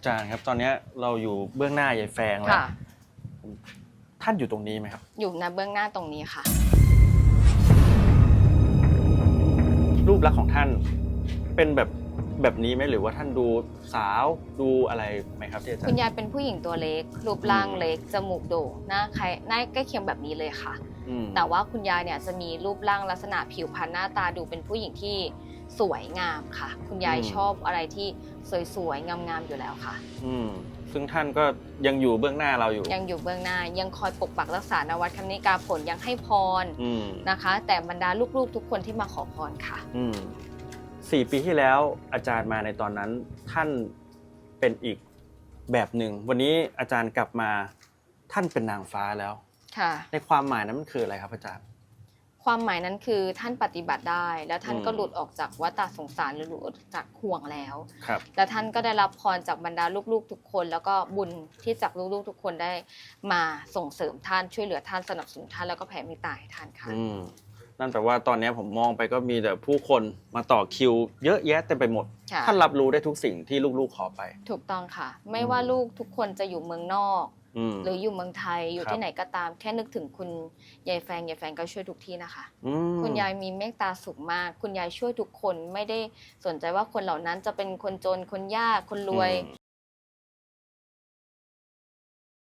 อาจารย์ครับตอนเนี้ยเราอยู่เบื้องหน้ายายแฟงแล้วค่ะ ท่านอยู่ตรงนี้ไหมครับ อยู่ในเบื้องหน้าตรงนี้ค่ะ รูปลักษณ์ของท่านเป็นแบบแบบนี้ไหมหรือว่าท่านดูสาวดูอะไรไหมครับที่อาจารคุณย์ ยายเป็นผู้หญิงตัวเล็ก รูปร่างอืม เล็ก จมูกโด่ง หน้าคล้ายหน้าใกล้เคียงแบบนี้เลยค่ะ อืมแต่ว่าคุณยายเนี่ยจะมีรูปร่างลักษณะผิวพรรณหน้าตาดูเป็นผู้หญิงที่ สวยงามค่ะ คุณยายชอบอะไรที่สวยๆงามๆอยู่แล้วค่ะ อืมซึ่งท่านก็ยังอยู่เบื้องหน้าเราอยู่ ยังอยู่เบื้องหน้ายังคอยปกปักรักษานวัดคำนิกาผลยังให้พรอืมนะคะ แต่บรรดาลูกๆทุกคนที่มาขอพรค่ะ อืมสี่ปีที่แล้วอาจารย์มาในตอนนั้นท่านเป็นอีกแบบหนึ่ง วันนี้อาจารย์กลับมาท่านเป็นนางฟ้าแล้ว ค่ะ ในความหมายนั้นมันคืออะไรครับอาจารย์ ความหมายนั้นคือท่านปฏิบัติได้ แล้วท่านอืมก็หลุดออกจากวัฏสงสารหรือหลุดออกจากห่วงแล้ว ครับแล้วท่านก็ได้รับพรจากบรรดาลูกๆทุกคน แล้วก็บุญที่จากลูกๆทุกคนได้มาส่งเสริมท่านช่วยเหลือท่านสนับสนุนท่านแล้วก็แผ่เมตตาให้ท่านค่ะ อืมนั่นแปลว่าตอนนี้ผมมองไปก็มีแต่ผู้คนมาต่อคิว เยอะแยะเต็มไปหมด ค่ะ ท่านรับรู้ได้ทุกสิ่งที่ลูกๆขอไป ถูกต้องค่ะ ไม่ว่าลูกทุกคนจะอยู่เมืองนอก อืม หรืออยู่เมืองไทยอยู่ครับ ที่ไหนก็ตาม แค่นึกถึงคุณยายแฟงยายแฟงก็ช่วยทุกที่นะคะ อืม คุณยายมีเมตตาสูงมาก คุณยายช่วยทุกคนไม่ได้สนใจว่าคนเหล่านั้นจะเป็นคนจนคนยากคนรวย อืม